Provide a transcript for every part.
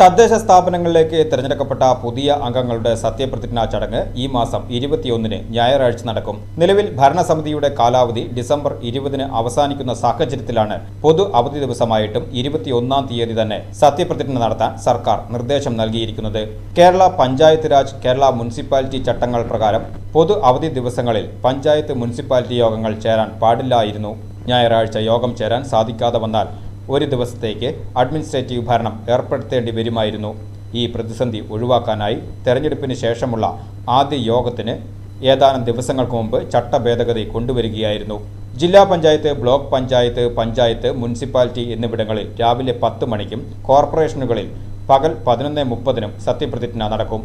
തദ്ദേശ സ്ഥാപനങ്ങളിലേക്ക് തിരഞ്ഞെടുക്കപ്പെട്ട പുതിയ അംഗങ്ങളുടെ സത്യപ്രതിജ്ഞാ ചടങ്ങ് ഈ മാസം ഇരുപത്തിയൊന്നിന് ഞായറാഴ്ച നടക്കും. നിലവിൽ ഭരണസമിതിയുടെ കാലാവധി ഡിസംബർ ഇരുപതിന് അവസാനിക്കുന്ന സാഹചര്യത്തിലാണ് പൊതു അവധി ദിവസമായിട്ടും ഇരുപത്തിയൊന്നാം തീയതി തന്നെ സത്യപ്രതിജ്ഞ നടത്താൻ സർക്കാർ നിർദ്ദേശം നൽകിയിരിക്കുന്നത്. കേരള പഞ്ചായത്ത് രാജ് കേരള മുനിസിപ്പാലിറ്റി ചട്ടങ്ങൾ പ്രകാരം പൊതു അവധി ദിവസങ്ങളിൽ പഞ്ചായത്ത് മുനിസിപ്പാലിറ്റി യോഗങ്ങൾ ചേരാൻ പാടില്ലായിരുന്നു. ഞായറാഴ്ച യോഗം ചേരാൻ സാധിക്കാതെ വന്നാൽ ഒരു ദിവസത്തേക്ക് അഡ്മിനിസ്ട്രേറ്റീവ് ഭരണം ഏർപ്പെടുത്തേണ്ടി വരുമായിരുന്നു. ഈ പ്രതിസന്ധി ഒഴിവാക്കാനായി തെരഞ്ഞെടുപ്പിന് ശേഷമുള്ള ആദ്യ യോഗത്തിന് ഏതാനും ദിവസങ്ങൾക്ക് മുമ്പ് ചട്ടഭേദഗതി കൊണ്ടുവരികയായിരുന്നു. ജില്ലാ പഞ്ചായത്ത് ബ്ലോക്ക് പഞ്ചായത്ത് പഞ്ചായത്ത് മുനിസിപ്പാലിറ്റി എന്നിവിടങ്ങളിൽ രാവിലെ പത്ത് മണിക്കും കോർപ്പറേഷനുകളിൽ പകൽ പതിനൊന്ന് മുപ്പതിനും സത്യപ്രതിജ്ഞ നടക്കും.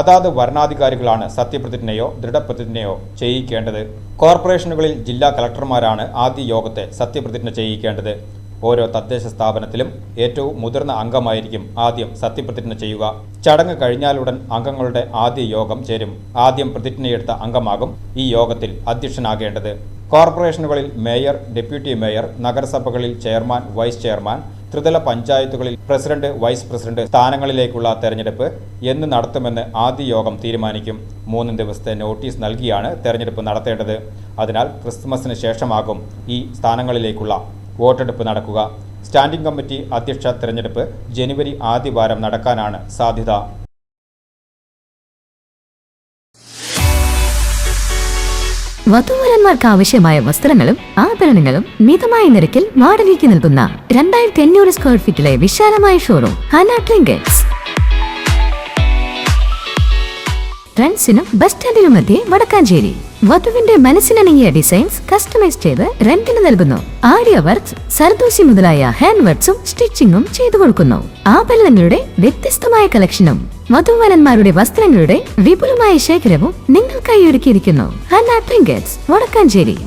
അതാത് വരണാധികാരികളാണ് സത്യപ്രതിജ്ഞയോ ദൃഢപ്രതിജ്ഞയോ ചെയ്യിക്കേണ്ടത്. കോർപ്പറേഷനുകളിൽ ജില്ലാ കളക്ടർമാരാണ് ആദ്യ യോഗത്തെ സത്യപ്രതിജ്ഞ ചെയ്യിക്കേണ്ടത്. ഓരോ തദ്ദേശ സ്ഥാപനത്തിലും ഏറ്റവും മുതിർന്ന അംഗമായിരിക്കും ആദ്യം സത്യപ്രതിജ്ഞ ചെയ്യുക. ചടങ്ങ് കഴിഞ്ഞാലുടൻ അംഗങ്ങളുടെ ആദ്യ യോഗം ചേരും. ആദ്യം പ്രതിജ്ഞയെടുത്ത അംഗമാകും ഈ യോഗത്തിൽ അധ്യക്ഷനാകേണ്ടത്. കോർപ്പറേഷനുകളിൽ മേയർ ഡെപ്യൂട്ടി മേയർ നഗരസഭകളിൽ ചെയർമാൻ വൈസ് ചെയർമാൻ ത്രിതല പഞ്ചായത്തുകളിൽ പ്രസിഡന്റ് വൈസ് പ്രസിഡന്റ് സ്ഥാനങ്ങളിലേക്കുള്ള തെരഞ്ഞെടുപ്പ് എന്ന് നടത്തുമെന്ന് ആദ്യ യോഗം തീരുമാനിക്കും. മൂന്ന് ദിവസത്തെ നോട്ടീസ് നൽകിയാണ് തെരഞ്ഞെടുപ്പ് നടത്തേണ്ടത്. അതിനാൽ ക്രിസ്മസിന് ശേഷമാകും ഈ സ്ഥാനങ്ങളിലേക്കുള്ള വോട്ടെടുപ്പ് നടക്കുക. സ്റ്റാൻഡിംഗ് കമ്മിറ്റി അധ്യക്ഷ തെരഞ്ഞെടുപ്പ് ജനുവരി ആദ്യവാരം നടക്കാനാണ് സാധ്യത. വധൂവരന്മാർക്ക് ആവശ്യമായ വസ്ത്രങ്ങളും ആഭരണങ്ങളും മിതമായ നിരക്കിൽ വാടകയ്ക്ക് നൽകുന്ന രണ്ടായിരത്തി അഞ്ഞൂറ് സ്ക്വയർ ഫീറ്റിലെ വിശാലമായ ഷോറൂം ഹനാ ട്രിങ്കറ്റ്സ് ട്രെൻഡ്സിനും ബസ് സ്റ്റാൻഡിനും മധ്യേ വടക്കാഞ്ചേരി. വധുവിന്റെ മനസ്സിനിണങ്ങിയ ഡിസൈൻസ് കസ്റ്റമൈസ് ചെയ്ത് റെന്റിന് നൽകുന്നു. ആര്യ വർക്ക്സ് സർദൂസി മുതലായ ഹാൻഡ് വർക്ക്സും സ്റ്റിച്ചിങ്ങും ചെയ്തു കൊടുക്കുന്നു. ആഭരണങ്ങളുടെ വ്യത്യസ്തമായ കളക്ഷനും വധുവരന്മാരുടെ വസ്ത്രങ്ങളുടെ വിപുലമായ ശേഖരവും നിങ്ങൾക്കായി ഒരുക്കിയിരിക്കുന്നു. Hanna trinkets Vadakkanchery.